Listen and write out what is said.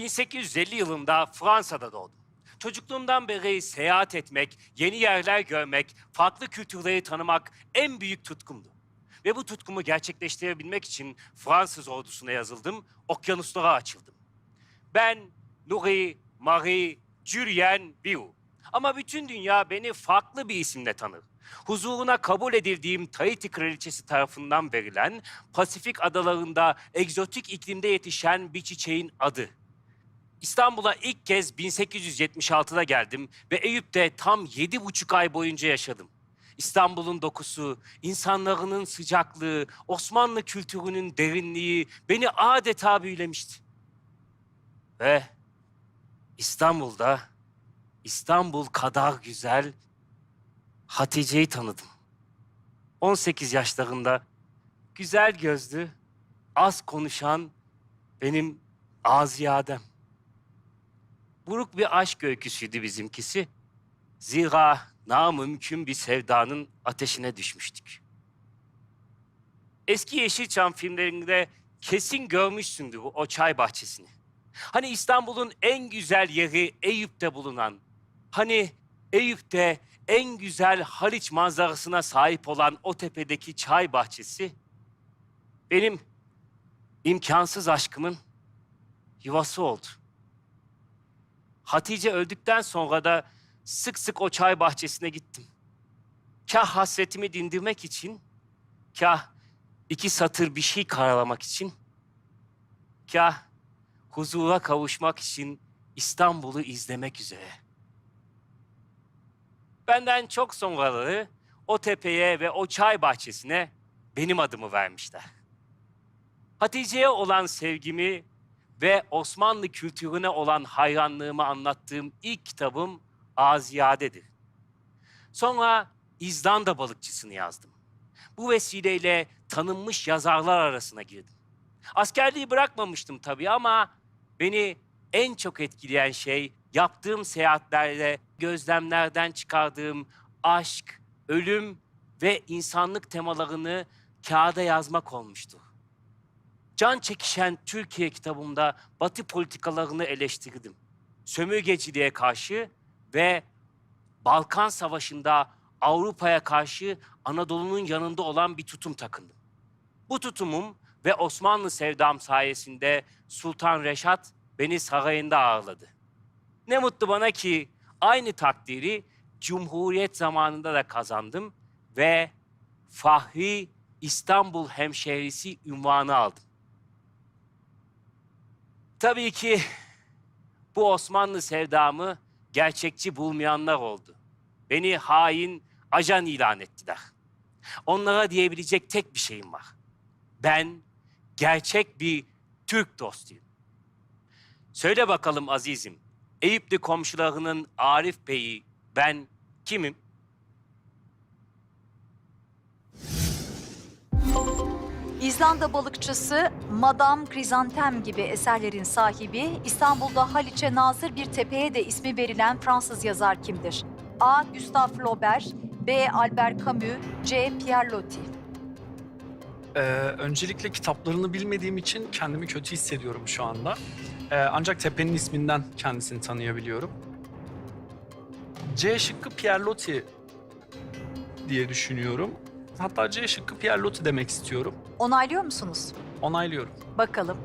1850 yılında Fransa'da doğdum. Çocukluğumdan beri seyahat etmek, yeni yerler görmek, farklı kültürleri tanımak en büyük tutkumdu. Ve bu tutkumu gerçekleştirebilmek için Fransız ordusuna yazıldım, okyanuslara açıldım. Ben Nuri Marie Julien Biu. Ama bütün dünya beni farklı bir isimle tanır. Huzuruna kabul edildiğim Tahiti Kraliçesi tarafından verilen Pasifik adalarında egzotik iklimde yetişen bir çiçeğin adı. İstanbul'a ilk kez 1876'da geldim ve Eyüp'te tam yedi buçuk ay boyunca yaşadım. İstanbul'un dokusu, insanların sıcaklığı, Osmanlı kültürünün derinliği beni adeta büyülemişti. Ve İstanbul'da İstanbul kadar güzel Hatice'yi tanıdım. 18 yaşlarında güzel gözlü, az konuşan benim Aziyadem. Buruk bir aşk öyküsüydü bizimkisi. Zira namümkün bir sevdanın ateşine düşmüştük. Eski Yeşilçam filmlerinde kesin görmüşsündür o çay bahçesini. Hani İstanbul'un en güzel yeri Eyüp'te bulunan, hani Eyüp'te en güzel Haliç manzarasına sahip olan o tepedeki çay bahçesi, benim imkansız aşkımın yuvası oldu. Hatice öldükten sonra da sık sık o çay bahçesine gittim. Kah hasretimi dindirmek için, kah iki satır bir şey karalamak için, kah huzura kavuşmak için İstanbul'u izlemek üzere. Benden çok sonraları o tepeye ve o çay bahçesine benim adımı vermişler. Hatice'ye olan sevgimi ve Osmanlı kültürüne olan hayranlığımı anlattığım ilk kitabım Aziyade'dir. Sonra İzlanda balıkçısını yazdım. Bu vesileyle tanınmış yazarlar arasına girdim. Askerliği bırakmamıştım tabii ama beni en çok etkileyen şey yaptığım seyahatlerde gözlemlerden çıkardığım aşk, ölüm ve insanlık temalarını kağıda yazmak olmuştu. Can çekişen Türkiye kitabımda Batı politikalarını eleştirdim. Sömürgeciliğe karşı ve Balkan Savaşı'nda Avrupa'ya karşı Anadolu'nun yanında olan bir tutum takındım. Bu tutumum ve Osmanlı sevdam sayesinde Sultan Reşat beni sarayında ağırladı. Ne mutlu bana ki aynı takdiri Cumhuriyet zamanında da kazandım ve Fahri İstanbul hemşehrisi ünvanı aldım. Tabii ki bu Osmanlı sevdamı gerçekçi bulmayanlar oldu. Beni hain, ajan ilan ettiler. Onlara diyebilecek tek bir şeyim var. Ben gerçek bir Türk dostuyum. Söyle bakalım azizim, Eyüplü komşularının Arif Bey'i ben kimim? İzlanda balıkçısı Madame Krizantem gibi eserlerin sahibi, İstanbul'da Haliç'e nazır bir tepeye de ismi verilen Fransız yazar kimdir? A. Gustave Flaubert, B. Albert Camus, C. Pierre Loti. Ee, öncelikle kitaplarını bilmediğim için kendimi kötü hissediyorum şu anda. Ee, ancak tepenin isminden kendisini tanıyabiliyorum. C şıkkı Pierre Loti diye düşünüyorum. Hatta C şıkkı Pierre Loti demek istiyorum. Onaylıyor musunuz? Onaylıyorum. Bakalım.